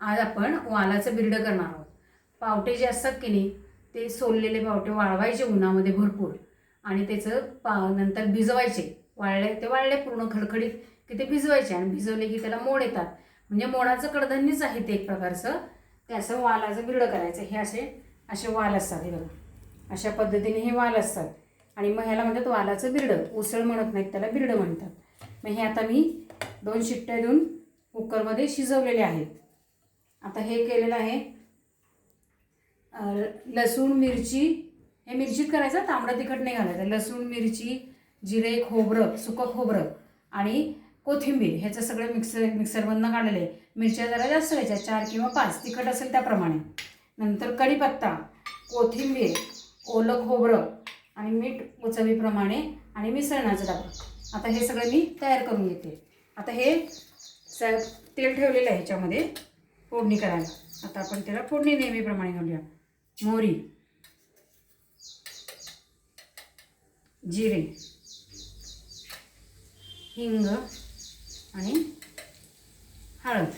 आज आपण वालाचं बिरडं करणार आहोत. पावटे जे असतात की नाही ते सोललेले पावटे वाळवायचे उन्हामध्ये भरपूर आणि त्याचं पा नंतर भिजवायचे. वाळले ते वाळले पूर्ण खडखडीत की ते भिजवायचे आणि भिजवले की त्याला मोड येतात. म्हणजे मोडाचं कडधान्यच आहे ते एक प्रकारचं. ते असं वालाचं बिरडं करायचं. हे असे असे वाल असतात हे बघा. अशा पद्धतीने हे वाल असतात. आणि मग ह्याला म्हणतात वालाचं बिरडं. उसळ म्हणत नाहीत त्याला बिरडं म्हणतात. मग हे आता मी दोन शिट्ट्या देऊन कुकरमध्ये शिजवलेले आहेत. आता हे केलेलं आहे. लसूण मिरची हे मिरचीत करायचं तांबडं तिखट नाही घालायचं. लसूण मिरची जिरे खोबरं सुकं खोबरं आणि कोथिंबीर ह्याचं सगळं मिक्सर मिक्सरमधनं काढलेलं आहे. मिरच्या जरा जास्त घ्यायच्या चार किंवा पाच. तिखट असेल त्याप्रमाणे. नंतर कढीपत्ता कोथिंबीर ओलं खोबरं आणि मीठ चवीप्रमाणे आणि मिसळण्याचं डबा आता हे सगळं मी तयार करून घेते. आता हे स तेल ठेवलेलं आहे ह्याच्यामध्ये. फोडणी करायला. आता आपण त्याला फोडणी नेहमीप्रमाणे घालूया मोहरी जिरे हिंग आणि हळद.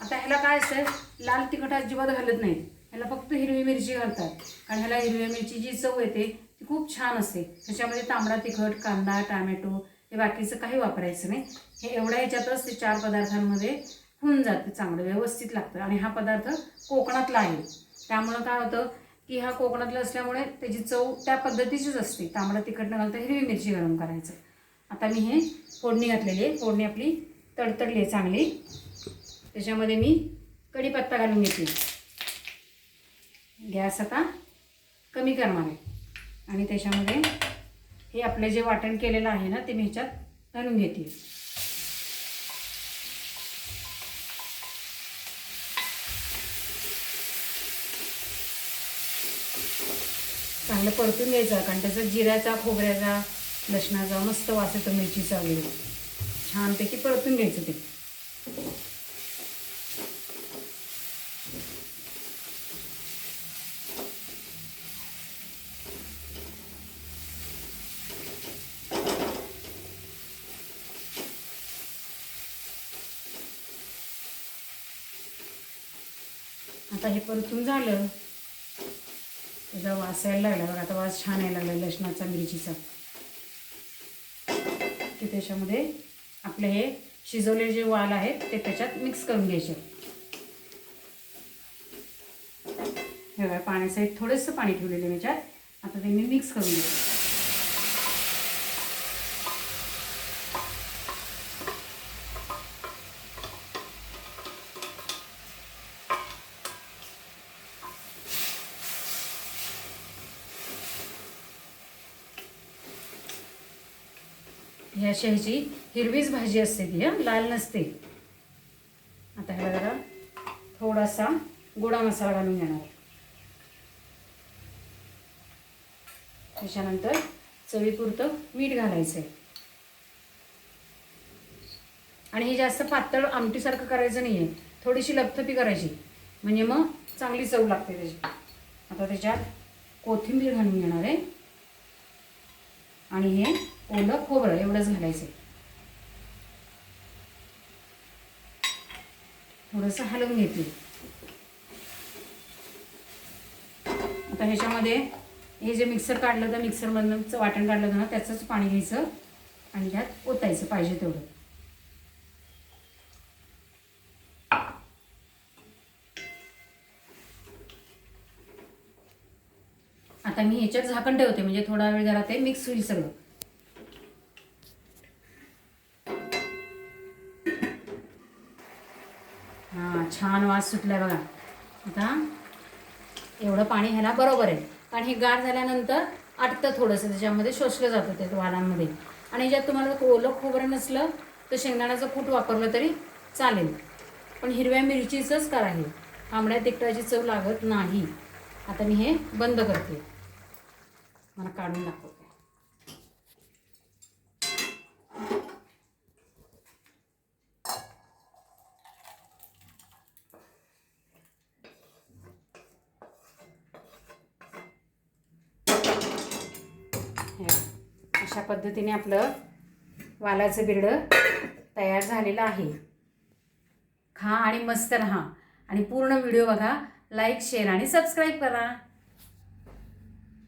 आता ह्याला काय असतं? लाल तिखट अजिबात घालत नाही. ह्याला फक्त हिरवी मिरची घालतात. कारण ह्याला हिरव्या मिरची जी चव येते ती खूप छान असते. ह्याच्यामध्ये तांबडा तिखट कांदा टामॅटो हे बाकीचं काही वापरायचं नाही. हे एवढ्या ह्याच्यातच ते चार पदार्थांमध्ये होऊन जातं चांगलं व्यवस्थित लागतं. आणि हा पदार्थ कोकणातला आहे त्यामुळं काय होतं की हा कोकणातला असल्यामुळे त्याची चव त्या पद्धतीचीच असते. तांबडा तिखट न घालता हिरवी मिरची गरम करायचं. आता मी हे फोडणी घातलेली आहे. फोडणी आपली तडतडली आहे चांगली. त्याच्यामध्ये मी कढीपत्ता घालून घेतली. गॅस आता कमी करणार आहे. आणि त्याच्यामध्ये हे आपलं जे वाटण केलेलं आहे ना ते मी ह्याच्यात घालून घेते चांगलं परतून घ्यायचं कारण त्याचा जिऱ्याचा खोबऱ्याचा लसणाचा मस्त वास येतो मिरचीचा वगैरे. छानपैकी परतून घ्यायचं ते. आता हे परतून झालं. त्याचा वास यायला लागला बघा. आता वास छान यायला लागला लसणाचा मिरचीचा. की त्याच्यामध्ये आपले हे शिजवलेले जे वाल आहेत ते त्याच्यात मिक्स करून घ्यायचे. हे बघा पाण्यासाठी थोडंसं पाणी ठेवलेलं त्याच्यात आता ते मी मिक्स करून घेते. ह्या ह्याची हिरवीच भाजी असते ती हं? लाल नसते. आता ह्याला जरा थोडासा गोडा मसाला घालून घेणार त्याच्यानंतर चवीपुरतं मीठ घालायचं आहे आणि हे जास्त पातळ आमटीसारखं करायचं नाही आहे थोडीशी लपथपी करायची. म्हणजे मग चांगली चव लागते त्याची. आता त्याच्यात कोथिंबीर घालून घेणार आहे. आणि हे ओलं खोबरं एवढंच घालायचं. थोडंसं हलवून घेते. आता ह्याच्यामध्ये हे जे मिक्सर काढलं तर मिक्सरमधनं वाटण काढलं होतं ना त्याचंच पाणी घ्यायचं आणि त्यात ओतायचं पाहिजे तेवढं. आता मी ह्याच्यात झाकण ठेवते म्हणजे थोडा वेळ जरा ते मिक्स होईल सगळं. हां छान वास सुटलाय बघा. आता एवढं पाणी ह्याला बरोबर आहे. कारण हे गार झाल्यानंतर आटतं थोडंसं त्याच्यामध्ये शोषलं जातं ते वालांमध्ये. आणि ज्यात तुम्हाला ओलं खोबरं नसलं तर शेंगदाण्याचं कूट वापरलं तरी चालेल. पण हिरव्या मिरचीचंच करा हे. आंबड्या तिखटाची चव लागत नाही. आता मी हे बंद करते. मला काढून दाखवते अशा पद्धतीने आपलं वालाचं बिरडं तयार झालेलं आहे. खा आणि मस्त राहा. आणि पूर्ण व्हिडिओ बघा लाईक शेअर आणि सबस्क्राईब करा.